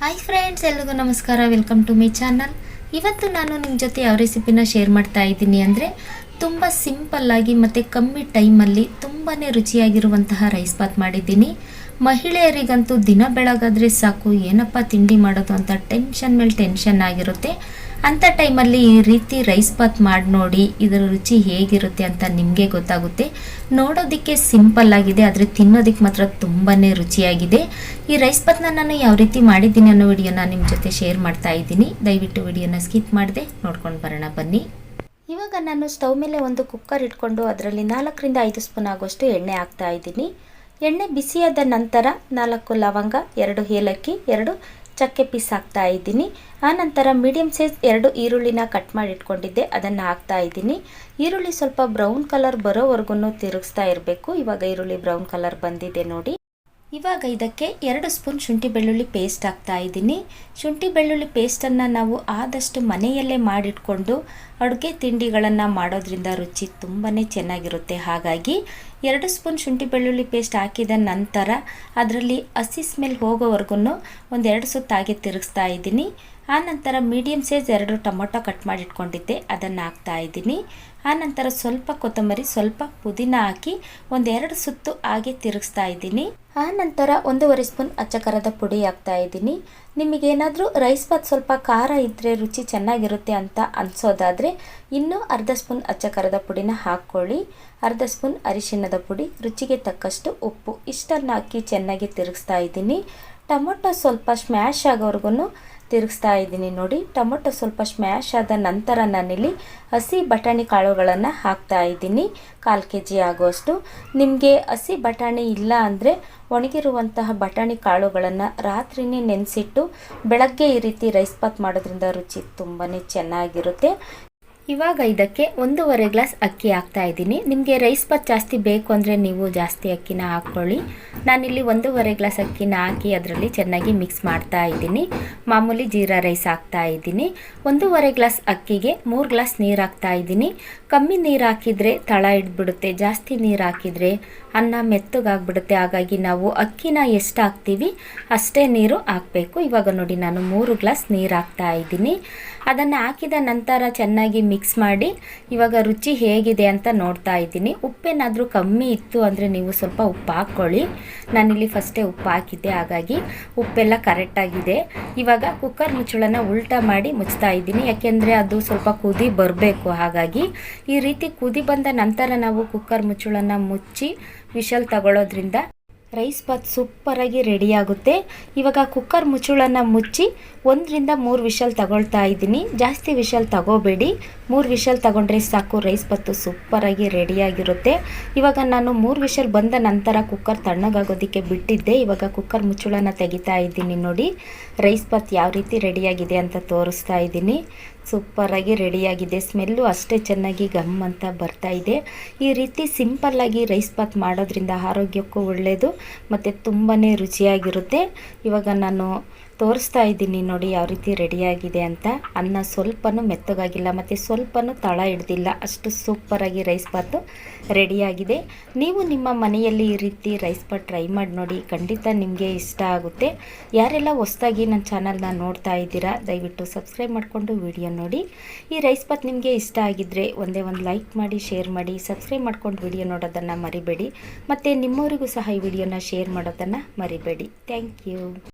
Hi friends ಎಲ್ರಿಗೂ ನಮಸ್ಕಾರ. Welcome to my channel ಇವತ್ತು ನಾನು ನಿಮ್ಮ ಜೊತೆ ಯಾವ ರೆಸಿಪಿನ ಶೇರ್ ಮಾಡ್ತಾ ಇದ್ದೀನಿ ಅಂದರೆ ತುಂಬ ಸಿಂಪಲ್ಲಾಗಿ ಮತ್ತು ಕಮ್ಮಿ ಟೈಮಲ್ಲಿ ತುಂಬಾ ರುಚಿಯಾಗಿರುವಂತಹ ರೈಸ್ ಬಾತ್ ಮಾಡಿದ್ದೀನಿ. ಮಹಿಳೆಯರಿಗಂತೂ ದಿನ ಬೆಳಗಾದರೆ ಸಾಕು, ಏನಪ್ಪ ತಿಂಡಿ ಮಾಡೋದು ಅಂತ ಟೆನ್ಷನ್ ಮೇಲೆ ಟೆನ್ಷನ್ ಆಗಿರುತ್ತೆ. ಅಂಥ ಟೈಮಲ್ಲಿ ಈ ರೀತಿ ರೈಸ್ ಬಾತ್ ಮಾಡಿ ನೋಡಿ ಇದರ ರುಚಿ ಹೇಗಿರುತ್ತೆ ಅಂತ ನಿಮಗೆ ಗೊತ್ತಾಗುತ್ತೆ. ನೋಡೋದಕ್ಕೆ ಸಿಂಪಲ್ ಆಗಿದೆ, ಆದರೆ ತಿನ್ನೋದಕ್ಕೆ ಮಾತ್ರ ತುಂಬಾ ರುಚಿಯಾಗಿದೆ. ಈ ರೈಸ್ ಬಾತ್ನ ನಾನು ಯಾವ ರೀತಿ ಮಾಡಿದ್ದೀನಿ ಅನ್ನೋ ವಿಡಿಯೋನ ನಿಮ್ಮ ಜೊತೆ ಶೇರ್ ಮಾಡ್ತಾ ಇದ್ದೀನಿ. ದಯವಿಟ್ಟು ವಿಡಿಯೋನ ಸ್ಕಿಪ್ ಮಾಡಿದೆ ನೋಡ್ಕೊಂಡು ಬರೋಣ, ಬನ್ನಿ. ಇವಾಗ ನಾನು ಸ್ಟವ್ ಮೇಲೆ ಒಂದು ಕುಕ್ಕರ್ ಇಟ್ಕೊಂಡು ಅದರಲ್ಲಿ ನಾಲ್ಕರಿಂದ ಐದು ಸ್ಪೂನ್ ಆಗುವಷ್ಟು ಎಣ್ಣೆ ಹಾಕ್ತಾ ಇದ್ದೀನಿ. ಎಣ್ಣೆ ಬಿಸಿಯಾದ ನಂತರ ನಾಲ್ಕು ಲವಂಗ, ಎರಡು ಏಲಕ್ಕಿ, ಎರಡು ಚಕ್ಕೆ ಪೀಸ್ ಹಾಕ್ತಾ ಇದ್ದೀನಿ ಆನಂತರ ಮೀಡಿಯಮ್ ಸೈಜ್ ಎರಡು ಈರುಳ್ಳಿನ ಕಟ್ ಮಾಡಿ ಇಟ್ಕೊಂಡಿದ್ದೆ. ಅದನ್ನು ಹಾಕ್ತಾ ಇದ್ದೀನಿ. ಈರುಳ್ಳಿ ಸ್ವಲ್ಪ ಬ್ರೌನ್ ಕಲರ್ ಬರೋವರೆಗೂ ತಿರುಗಿಸ್ತಾ ಇರಬೇಕು. ಇವಾಗ ಈರುಳ್ಳಿ ಬ್ರೌನ್ ಕಲರ್ ಬಂದಿದೆ ನೋಡಿ. ಇವಾಗ ಇದಕ್ಕೆ ಎರಡು ಸ್ಪೂನ್ ಶುಂಠಿ ಬೆಳ್ಳುಳ್ಳಿ ಪೇಸ್ಟ್ ಹಾಕ್ತಾ ಇದ್ದೀನಿ. ಶುಂಠಿ ಬೆಳ್ಳುಳ್ಳಿ ಪೇಸ್ಟನ್ನು ನಾವು ಆದಷ್ಟು ಮನೆಯಲ್ಲೇ ಮಾಡಿಟ್ಕೊಂಡು ಅಡುಗೆ ತಿಂಡಿಗಳನ್ನು ಮಾಡೋದ್ರಿಂದ ರುಚಿ ತುಂಬಾ ಚೆನ್ನಾಗಿರುತ್ತೆ. ಹಾಗಾಗಿ ಎರಡು ಸ್ಪೂನ್ ಶುಂಠಿ ಬೆಳ್ಳುಳ್ಳಿ ಪೇಸ್ಟ್ ಹಾಕಿದ ನಂತರ ಅದರಲ್ಲಿ ಹಸಿ ಸ್ಮೆಲ್ ಹೋಗೋವರೆಗೂ ಒಂದೆರಡು ಸುತ್ತಾಗಿ ತಿರುಗಿಸ್ತಾ ಇದ್ದೀನಿ. ಆನಂತರ ಮೀಡಿಯಮ್ ಸೈಜ್ ಎರಡು ಟೊಮೊಟೊ ಕಟ್ ಮಾಡಿಟ್ಕೊಂಡಿದ್ದೆ. ಅದನ್ನು ಹಾಕ್ತಾ ಇದ್ದೀನಿ. ಆನಂತರ ಸ್ವಲ್ಪ ಕೊತ್ತಂಬರಿ, ಸ್ವಲ್ಪ ಪುದೀನ ಹಾಕಿ ಒಂದೆರಡು ಸುತ್ತು ಹಾಗೆ ತಿರುಗಿಸ್ತಾ ಇದ್ದೀನಿ. ಆನಂತರ ಒಂದೂವರೆ ಸ್ಪೂನ್ ಅಚ್ಚಕರದ ಪುಡಿ ಹಾಕ್ತಾ ಇದ್ದೀನಿ. ನಿಮಗೇನಾದರೂ ರೈಸ್ ಬಾತ್ ಸ್ವಲ್ಪ ಖಾರ ಇದ್ದರೆ ರುಚಿ ಚೆನ್ನಾಗಿರುತ್ತೆ ಅಂತ ಅನಿಸೋದಾದರೆ ಇನ್ನೂ ಅರ್ಧ ಸ್ಪೂನ್ ಅಚ್ಚಕರದ ಪುಡಿನ ಹಾಕ್ಕೊಳ್ಳಿ. ಅರ್ಧ ಸ್ಪೂನ್ ಅರಿಶಿಣದ ಪುಡಿ, ರುಚಿಗೆ ತಕ್ಕಷ್ಟು ಉಪ್ಪು, ಇಷ್ಟನ್ನು ಹಾಕಿ ಚೆನ್ನಾಗಿ ತಿರುಗಿಸ್ತಾ ಇದ್ದೀನಿ. ಟೊಮೊಟೊ ಸ್ವಲ್ಪ ಸ್ಮ್ಯಾಶ್ ಆಗೋವರೆಗೂ ತಿರುಗಿಸ್ತಾ ಇದ್ದೀನಿ ನೋಡಿ. ಟೊಮೊಟೊ ಸ್ವಲ್ಪ ಸ್ಮ್ಯಾಶ್ ಆದ ನಂತರ ನಾನಿಲ್ಲಿ ಹಸಿ ಬಟಾಣಿ ಕಾಳುಗಳನ್ನು ಹಾಕ್ತಾ ಇದ್ದೀನಿ. ಕಾಲು ಕೆ ಜಿ ಆಗುವಷ್ಟು ನಿಮಗೆ ಹಸಿ ಬಟಾಣಿ ಇಲ್ಲ ಅಂದರೆ ಒಣಗಿರುವಂತಹ ಬಟಾಣಿ ಕಾಳುಗಳನ್ನು ರಾತ್ರಿನೇ ನೆನೆಸಿಟ್ಟು ಬೆಳಗ್ಗೆ ಈ ರೀತಿ ರೈಸ್ ಪಾತ್ ಮಾಡೋದ್ರಿಂದ ರುಚಿ ತುಂಬಾ ಚೆನ್ನಾಗಿರುತ್ತೆ. ಇವಾಗ ಇದಕ್ಕೆ ಒಂದೂವರೆ ಗ್ಲಾಸ್ ಅಕ್ಕಿ ಹಾಕ್ತಾ ಇದ್ದೀನಿ. ನಿಮಗೆ ರೈಸ್ ಬಾತ್ ಜಾಸ್ತಿ ಬೇಕು ಅಂದರೆ ನೀವು ಜಾಸ್ತಿ ಅಕ್ಕಿನ ಹಾಕ್ಕೊಳ್ಳಿ. ನಾನಿಲ್ಲಿ ಒಂದೂವರೆ ಗ್ಲಾಸ್ ಅಕ್ಕಿನ ಹಾಕಿ ಅದರಲ್ಲಿ ಚೆನ್ನಾಗಿ ಮಿಕ್ಸ್ ಮಾಡ್ತಾ ಇದ್ದೀನಿ. ಮಾಮೂಲಿ ಜೀರಾ ರೈಸ್ ಹಾಕ್ತಾ ಇದ್ದೀನಿ. ಒಂದೂವರೆ ಗ್ಲಾಸ್ ಅಕ್ಕಿಗೆ ಮೂರು ಗ್ಲಾಸ್ ನೀರು ಹಾಕ್ತಾ ಇದ್ದೀನಿ. ಕಮ್ಮಿ ನೀರು ಹಾಕಿದರೆ ತಳ ಹಿಡ್ಬಿಡುತ್ತೆ ಜಾಸ್ತಿ ನೀರು ಹಾಕಿದರೆ ಅನ್ನ ಮೆತ್ತಗಾಗ್ಬಿಡುತ್ತೆ. ಹಾಗಾಗಿ ನಾವು ಅಕ್ಕಿನ ಎಷ್ಟು ಹಾಕ್ತೀವಿ ಅಷ್ಟೇ ನೀರು ಹಾಕಬೇಕು. ಇವಾಗ ನೋಡಿ ನಾನು ಮೂರು ಗ್ಲಾಸ್ ನೀರು ಹಾಕ್ತಾ ಇದ್ದೀನಿ. ಅದನ್ನು ಹಾಕಿದ ನಂತರ ಚೆನ್ನಾಗಿ ಮಿಕ್ಸ್ ಮಾಡಿ ಇವಾಗ ರುಚಿ ಹೇಗಿದೆ ಅಂತ ನೋಡ್ತಾ ಇದ್ದೀನಿ. ಉಪ್ಪೇನಾದರೂ ಕಮ್ಮಿ ಇತ್ತು ಅಂದರೆ ನೀವು ಸ್ವಲ್ಪ ಉಪ್ಪು ಹಾಕ್ಕೊಳ್ಳಿ. ನಾನಿಲ್ಲಿ ಫಸ್ಟೇ ಉಪ್ಪು ಹಾಕಿದ್ದೆ, ಹಾಗಾಗಿ ಉಪ್ಪೆಲ್ಲ ಕರೆಕ್ಟಾಗಿದೆ ಇವಾಗ ಕುಕ್ಕರ್ ಮುಚ್ಚಳನ ಉಲ್ಟಾ ಮಾಡಿ ಮುಚ್ತಾ ಇದ್ದೀನಿ. ಯಾಕೆಂದರೆ ಅದು ಸ್ವಲ್ಪ ಕುದಿ ಬರಬೇಕು, ಹಾಗಾಗಿ ಈ ರೀತಿ ಕುದಿ ಬಂದ ನಂತರ ನಾವು ಕುಕ್ಕರ್ ಮುಚ್ಚಳನ ಮುಚ್ಚಿ ವಿಶಲ್ ತಗೊಳ್ಳೋದ್ರಿಂದ ರೈಸ್ ಬಾತ್ ಸೂಪರಾಗಿ ರೆಡಿಯಾಗುತ್ತೆ ಇವಾಗ ಕುಕ್ಕರ್ ಮುಚ್ಚಳನ ಮುಚ್ಚಿ ಒಂದರಿಂದ ಮೂರು ವಿಷಲ್ ತಗೊಳ್ತಾ ಇದ್ದೀನಿ. ಜಾಸ್ತಿ ವಿಷಲ್ ತಗೋಬೇಡಿ. ಮೂರು ವಿಷಲ್ ತಗೊಂಡ್ರೆ ಸಾಕು, ರೈಸ್ ಬಾತು ಸೂಪರಾಗಿ ರೆಡಿಯಾಗಿರುತ್ತೆ ಇವಾಗ ನಾನು ಮೂರು ವಿಷಲ್ ಬಂದ ನಂತರ ಕುಕ್ಕರ್ ತಣ್ಣಗಾಗೋದಕ್ಕೆ ಬಿಟ್ಟಿದ್ದೆ. ಇವಾಗ ಕುಕ್ಕರ್ ಮುಚ್ಚಳನ ತೆಗಿತಾ ಇದ್ದೀನಿ ನೋಡಿ. ರೈಸ್ ಬಾತ್ ಯಾವ ರೀತಿ ರೆಡಿಯಾಗಿದೆ ಅಂತ ತೋರಿಸ್ತಾ ಇದ್ದೀನಿ. ಸೂಪರಾಗಿ ರೆಡಿಯಾಗಿದೆ ಸ್ಮೆಲ್ಲು ಅಷ್ಟೇ ಚೆನ್ನಾಗಿ ಗಮ್ ಅಂತ ಬರ್ತಾ ಇದೆ. ಈ ರೀತಿ ಸಿಂಪಲ್ಲಾಗಿ ರೈಸ್ ಬಾತ್ ಮಾಡೋದ್ರಿಂದ ಆರೋಗ್ಯಕ್ಕೂ ಒಳ್ಳೆಯದು ಮತ್ತು ತುಂಬಾ ರುಚಿಯಾಗಿರುತ್ತೆ. ಇವಾಗ ನಾನು ತೋರಿಸ್ತಾ ಇದ್ದೀನಿ ನೋಡಿ ಯಾವ ರೀತಿ ರೆಡಿಯಾಗಿದೆ ಅಂತ. ಅನ್ನ ಸ್ವಲ್ಪನೂ ಮೆತ್ತಗಾಗಿಲ್ಲ, ಮತ್ತು ಸ್ವಲ್ಪನೂ ತಳ ಹಿಡ್ದಿಲ್ಲ. ಅಷ್ಟು ಸೂಪರಾಗಿ ರೈಸ್ ಬಾತು ರೆಡಿಯಾಗಿದೆ ನೀವು ನಿಮ್ಮ ಮನೆಯಲ್ಲಿ ಈ ರೀತಿ ರೈಸ್ ಬಾತ್ ಟ್ರೈ ಮಾಡಿ ನೋಡಿ, ಖಂಡಿತ ನಿಮಗೆ ಇಷ್ಟ ಆಗುತ್ತೆ. ಯಾರೆಲ್ಲ ಹೊಸ್ದಾಗಿ ನನ್ನ ಚಾನಲ್ನ ನೋಡ್ತಾ ಇದ್ದೀರಾ, ದಯವಿಟ್ಟು ಸಬ್ಸ್ಕ್ರೈಬ್ ಮಾಡಿಕೊಂಡು ವಿಡಿಯೋ ನೋಡಿ. ಈ ರೈಸ್ ಬಾತ್ ನಿಮಗೆ ಇಷ್ಟ ಆಗಿದ್ದರೆ ಒಂದೇ ಒಂದು ಲೈಕ್ ಮಾಡಿ ಶೇರ್ ಮಾಡಿ ಸಬ್ಸ್ಕ್ರೈಬ್ ಮಾಡ್ಕೊಂಡು ವಿಡಿಯೋ ನೋಡೋದನ್ನು ಮರಿಬೇಡಿ. ಮತ್ತು ನಿಮ್ಮವರಿಗೂ ಸಹ ಈ ವಿಡಿಯೋನ ಶೇರ್ ಮಾಡೋದನ್ನು ಮರಿಬೇಡಿ. Thank you